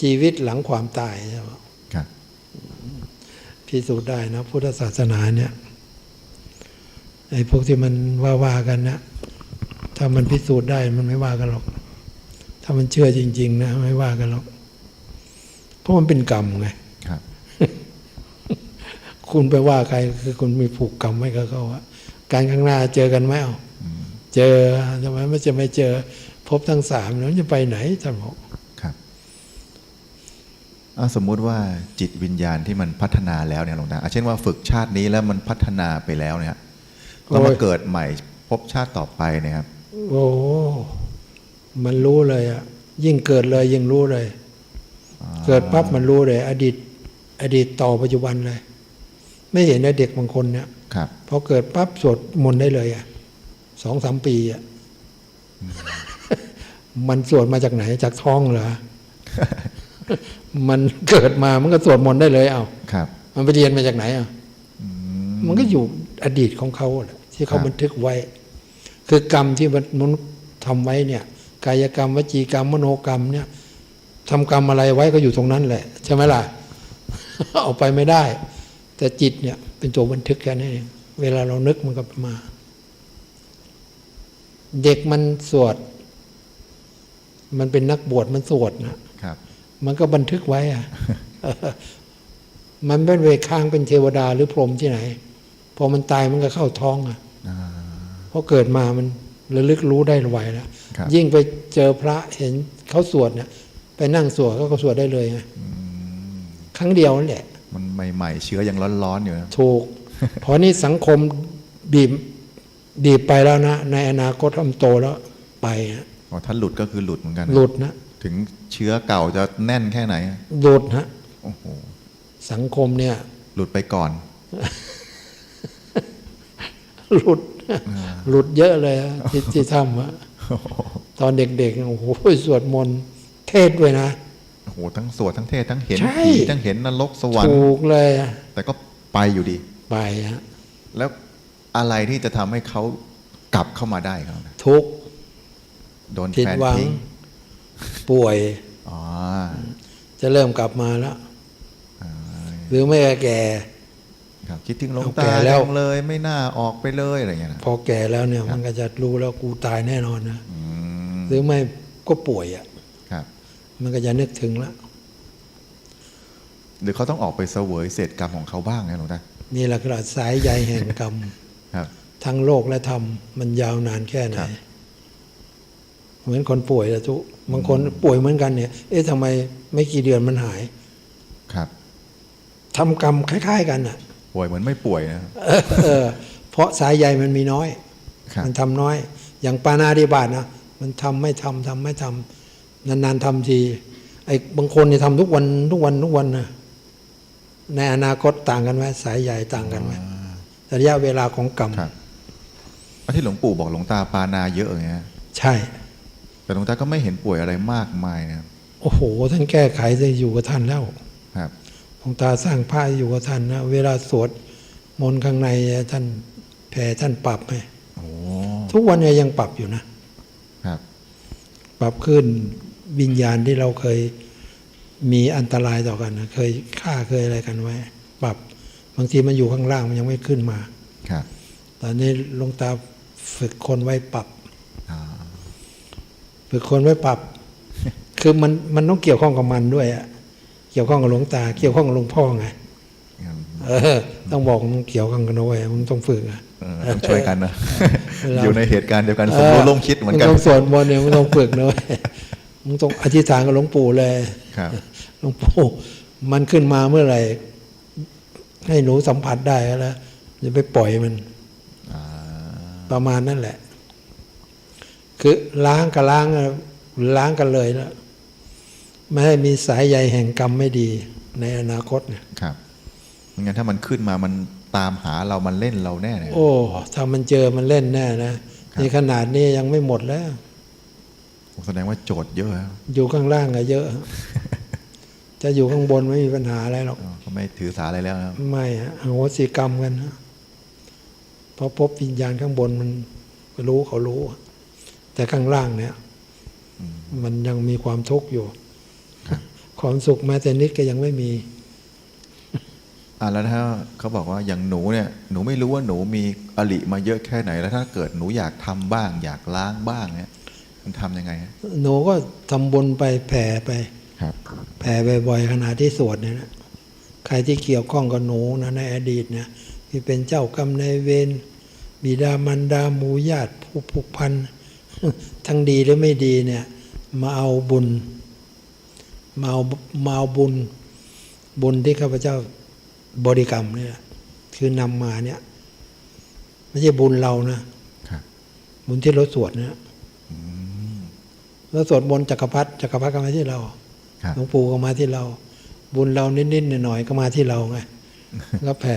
ชีวิตหลังความตายใช่ไหมครับพิสูจน์ได้นะพุทธศาสนาเนี่ยไอ้พวกที่มันว่าว่าๆกันนะถ้ามันพิสูจน์ได้มันไม่ว่ากันหรอก ถ้ามันเชื่อจริง ๆ นะไม่ว่ากันหรอก เพราะมันเป็นกรรมไงครับคุณไปว่าใครคือคุณมีผูกกรรมไว้กับเขาอะการข้างหน้าเจอกันไหมเอาอืมเจอทำไมไม่จะไม่เจอ พบทั้งสามแล้วจะไปไหนท่านบอกครับเอา สมมุติว่าจิตวิญญาณที่มันพัฒนาแล้วเนี่ยหลวงตาอะเช่นว่าฝึกชาตินี้แล้วมันพัฒนาไปแล้วเนี่ยแล้วมาเกิดใหม่พบชาติต่อไปเนี่ยครับ โอ้มันรู้เลยอะยิ่งเกิดเลยยิ่งรู้เลย เกิดปั๊บมันรู้เลย อดีต อดีตต่อปัจจุบันเลย ไม่เห็นนะเด็กบางคนเนี่ยครับพอเกิดปั๊บสวดมนต์ได้เลยอะสองสามปีอะมันสวดมาจากไหนจากท้องเหรอ มันเกิดมามันก็สวดมนต์ได้เลยเอาครับ มันไปเรียนมาจากไหนอะอืมมันก็อยู่อดีตของเขาแหละที่เขาครับบันทึกไว้ คือกรรมที่มนุษย์ทำไว้เนี่ย กายกรรมวจีกรรมมโนกรรมเนี่ยทำกรรมอะไรไว้ก็อยู่ตรงนั้นแหละ ใช่ไหมล่ะเอาไปไม่ได้ แต่จิตเนี่ย เป็นตัวบันทึกแค่นั้นเองเวลาเรานึกมันก็มา เด็กมันสวด มันเป็นนักบวชมันสวดนะครับ มันก็บันทึกไว้อะมันไม่ไปค้างเป็นเทวดาหรือพรหมที่ไหน พอมันตายมันก็เข้าท้องอะอ่าเพราะเกิดมามันระลึกรู้ได้ไวแล้วครับยิ่งไปเจอพระเห็นเขาสวดเนี่ยไปนั่งสวดเขาก็สวดได้เลยไงอืมครั้งเดียวนั่นแหละ มันใหม่ๆ เชื้อยังร้อนๆอยู่นะถูก เพราะนี่สังคมบีบบีบไปแล้วนะ ในอนาคตทำโตแล้วไปนะอ๋อถ้าหลุดก็คือหลุดเหมือนกันนะหลุดนะ ถึงเชื้อเก่าจะแน่นแค่ไหนหลุดนะโอ้โหสังคมเนี่ย หลุดไปก่อน หลุด หลุดเยอะเลยอะที่ที่ทำอะตอนเด็กๆเนี่ยโอ้โหสวดมนต์เทศด้วยนะโอ้โหทั้งสวดทั้งเทศทั้งเห็นใช่ผีทั้งเห็นนรกสวรรค์ถูกเลยอะแต่ก็ไปอยู่ดี ไปฮะแล้วอะไรที่จะทำให้เขากลับเข้ามาได้ครับทุกข์โดนผิดแฟนหวังทิ้ง ป่วยอ๋อจะเริ่มกลับมาแล้วอ่าหรือไม่ก็แก่ครับคิดถึงหลวงเอาตาแก่แล้วจังเลยไม่น่าออกไปเลยอะไรอย่างเงี้ยนะพอแก่แล้วเนี่ยมันก็จะรู้แล้วกูตายแน่นอนนะอืมหรือไม่ก็ป่วยอะครับมันก็จะนึกถึงแล้วหรือเขาต้องออกไปเสวยเศษกรรมของเขาบ้างนะหลวงตานี่แหละคือสายใยแห่งกรรมครับทั้งโลกและธรรมมันยาวนานแค่ไหนครับ เหมือนคนป่วยละทุกบางคนป่วยเหมือนกันเนี่ย เอ๊ะทำไมไม่กี่เดือนมันหาย ครับทำกรรมคล้าย ๆ กันอะ ป่วยเหมือนไม่ป่วยนะเออเออเพราะสายใยมันมีน้อยครับมันทำน้อย อย่างปานาดิบาตนะมันทำไม่ทำทำไม่ทำนานๆทำทีไอ้บางคนเนี่ยทำทุกวันทุกวันทุกวันนะในอนาคตต่างกันไหมสายใหญ่ต่างกันไหมระยะเวลาของกรรมครับอันที่หลวงปู่บอกหลวงตาปานาเยอะอย่างเงี้ยใช่ แต่หลวงตาก็ไม่เห็นป่วยอะไรมากมายนะครับโอ้โห ท่านแก้ไขได้อยู่กับท่านแล้วครับหลวงตาสร้างพระอยู่กับท่านนะเวลาสวดมนต์ข้างในท่านแผ่ท่านปรับให้โอ้ทุกวันเนี่ยยังปรับอยู่นะครับ ปรับขึ้นวิญญาณที่เราเคยมีอันตรายต่อกันนะเคยฆ่าเคยอะไรกันไว้ ปรับบางทีมันอยู่ข้างล่างมันยังไม่ขึ้นมา ครับ ตอนนี้หลวงตาฝึกคนไว้ปรับอ่า ฝึกคนไว้ปรับ คือมันมันต้องเกี่ยวข้องกับมันด้วยอะเกี่ยวข้องกับหลวงตา เกี่ยวข้องกับหลวงพ่อไงงั้นเออ ต้องบอกมึงเกี่ยวข้องกันด้วยมึงต้องฝึกอะเออต้องช่วยกันนะเราอยู่ในเหตุการณ์เดียวกันสมรู้ร่วมคิดเหมือนกันงต้องสวดมนต์เนี่ยมึงต้องฝึกนะเว้ยมึงต้องอธิษฐานกับหลวงปู่เลยครับหลวงปู่มันขึ้นมาเมื่อไหร่ ให้หนูสัมผัสได้แล้วอย่าไปปล่อยมันอ่าประมาณนั่นแหละ คือล้างกับล้างอะล้างกันเลยแล้วไม่ให้มีสายใยแห่งกรรมไม่ดี ในอนาคตเนี่ยครับไม่งั้นถ้ามันขึ้นมามันตามหาเรามันเล่นเราแน่เลยโอ้ถ้ามันเจอมันเล่นแน่นะครับนี่ขนาดนี้ยังไม่หมดแล้วแสดงว่าโจทย์เยอะครับอยู่ข้างล่างอะเยอะ จะอยู่ข้างบนไม่มีปัญหาอะไรหรอกอ๋อก็ไม่ถือสาอะไรแล้วนะครับไม่ฮะอโหสิกรรมกันนะเพราะพบวิญญาณข้างบนมันรู้เขารู้ แต่ข้างล่างเนี่ยมันยังมีความทุกข์อยู่ ความสุขแม้แต่นิดก็ยังไม่มีอะแล้วถ้าเขาบอกว่าอย่างหนูเนี่ยหนูไม่รู้ว่าหนูมีอริมาเยอะแค่ไหน แล้วถ้าเกิดหนูอยากทำบ้าง อยากล้างบ้างเนี่ยมันทำยังไงฮะหนูก็ทำบุญไปแผ่ไปครับ แผ่บ่อยๆขณะที่สวดเนี่ยนะใครที่เกี่ยวข้องกับหนูนะในอดีตเนี่ยที่เป็นเจ้ากรรมนายเวรบิดามารดาหมู่ญาติผู้ผูกพัน ทั้งดีหรือไม่ดีเนี่ยมาเอาบุญมาเอามาเอาบุญ บุญที่ข้าพเจ้าบริกรรมเนี่ยคือนำมาเนี่ยไม่ใช่บุญเรานะครับบุญที่เราสวดเนี่ยเราสวดบนต์จักรพรรดิจักรพรรดิก็มาที่เราครับหลวงปู่ก็มาที่เรา บุญเรานิดๆหน่อยๆก็มาที่เราไงก็แผ่